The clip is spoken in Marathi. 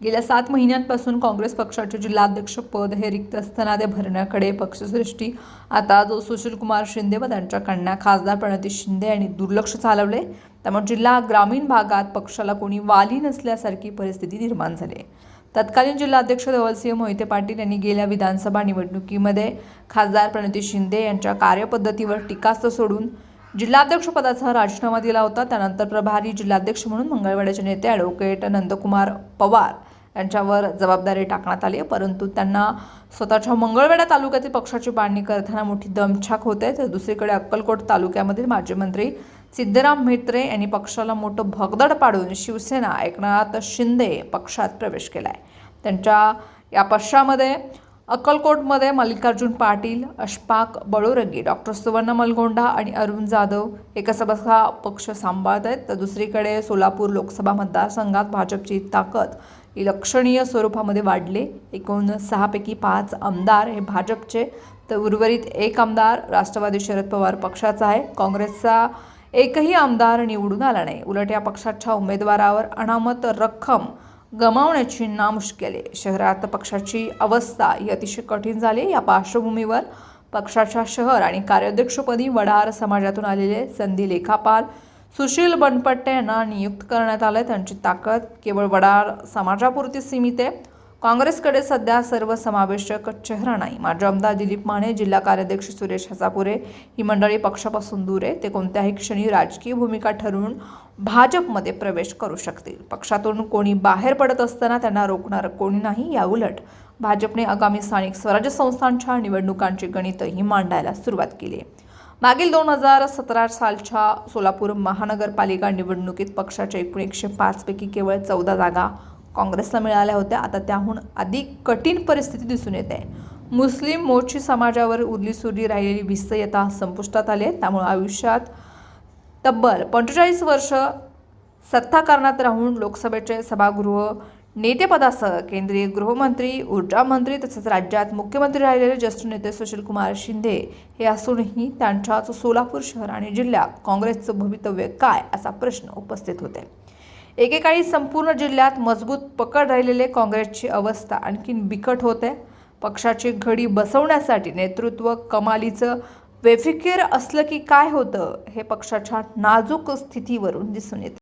गेल्या सात महिन्यांपासून काँग्रेस पक्षाचे जिल्हाध्यक्ष पद हे रिक्त असताना ते भरण्याकडे पक्षसृष्टी आता जो सुशीलकुमार शिंदे व त्यांच्या कन्या खासदार प्रणती शिंदे यांनी दुर्लक्ष चालवले त्यामुळे जिल्हा ग्रामीण भागात पक्षाला कोणी वाली नसल्यासारखी परिस्थिती निर्माण झाली आहे. तत्कालीन जिल्हाध्यक्ष धवलसिंह मोहिते पाटील यांनी गेल्या विधानसभा निवडणुकीमध्ये खासदार प्रणती शिंदे यांच्या कार्यपद्धतीवर टीकास्त्र सोडून जिल्हाध्यक्षपदाचा राजीनामा दिला होता. त्यानंतर प्रभारी जिल्हाध्यक्ष म्हणून मंगळवाड्याचे नेते ॲडव्होकेट नंदकुमार पवार यांच्यावर जबाबदारी टाकण्यात आली आहे. परंतु त्यांना स्वतःच्या मंगळवेढा तालुक्यातील पक्षाची बांधणी करताना मोठी दमछाक होते तर दुसरीकडे अक्कलकोट तालुक्यामधील माजी मंत्री सिद्धराम म्हेत्रे यांनी पक्षाला मोठं भगदड पाडून शिवसेना एकनाथ शिंदे पक्षात प्रवेश केला आहे त्यांच्या या पक्षामध्ये अक्कलकोटमध्ये मल्लिकार्जुन पाटील अशफाक बळुरंगी डॉक्टर सुवर्ण मलगोंडा आणि अरुण जाधव एकसभा पक्ष सांभाळत आहेत तर दुसरीकडे सोलापूर लोकसभा मतदारसंघात भाजपची ताकद ही लक्षणीय स्वरूपामध्ये वाढली. एकूण सहापैकी पाच आमदार हे भाजपचे. तर उर्वरित एक आमदार राष्ट्रवादी शरद पवार पक्षाचा आहे. काँग्रेसचा एकही आमदार निवडून आला नाही. उलट या पक्षाच्या उमेदवारावर अनामत रक्कम गमावण्याची नामुष्की आली शहरात पक्षाची अवस्था ही अतिशय कठीण झाली. या पार्श्वभूमीवर पक्षाच्या शहर आणि कार्याध्यक्षपदी वडार समाजातून आलेले संधी लेखापाल सुशील बनपट्टे यांना नियुक्त करण्यात आलं त्यांची ताकद केवळ वडार समाजापुरती सीमित आहे. काँग्रेसकडे सध्या सर्वसमावेशक चेहरा नाही. माजी आमदार दिलीप माने जिल्हा कार्याध्यक्ष सुरेश हसापुरे ही मंडळी पक्षापासून दूर आहे. ते कोणत्याही क्षणी राजकीय भूमिका ठरवून भाजपमध्ये प्रवेश करू शकतील. पक्षातून कोणी बाहेर पडत असताना त्यांना रोखणार कोणी नाही याउलट भाजपने आगामी स्थानिक स्वराज्य संस्थांच्या निवडणुकांची गणितही मांडायला सुरुवात केली आहे. मागील दोन हजार सतरा सालच्या सोलापूर महानगरपालिका निवडणुकीत पक्षाच्या एकूण एकशे पाचपैकी केवळ चौदा जागा काँग्रेसला मिळाल्या होत्या. आता त्याहून अधिक कठीण परिस्थिती दिसून येते. मुस्लिम मोर्ची समाजावर उरली सुरली राहिलेली भिस्त आता संपुष्टात आली आहे. त्यामुळे आयुष्यात तब्बल पंचेचाळीस वर्ष सत्ताकारणात राहून लोकसभेचे सभागृह नेतेपदासह केंद्रीय गृहमंत्री ऊर्जा मंत्री तसेच राज्यात मुख्यमंत्री राहिलेले ज्येष्ठ नेते सुशीलकुमार शिंदे हे असूनही त्यांच्याच सोलापूर शहर आणि जिल्ह्यात काँग्रेसचं भवितव्य काय असा प्रश्न उपस्थित होते. एकेकाळी संपूर्ण जिल्ह्यात मजबूत पकड राहिलेले काँग्रेसची अवस्था आणखीन बिकट होते. पक्षाची घडी बसवण्यासाठी नेतृत्व कमालीचं बेफिकीर असलं की काय होतं हे पक्षाच्या नाजूक स्थितीवरून दिसून येतं.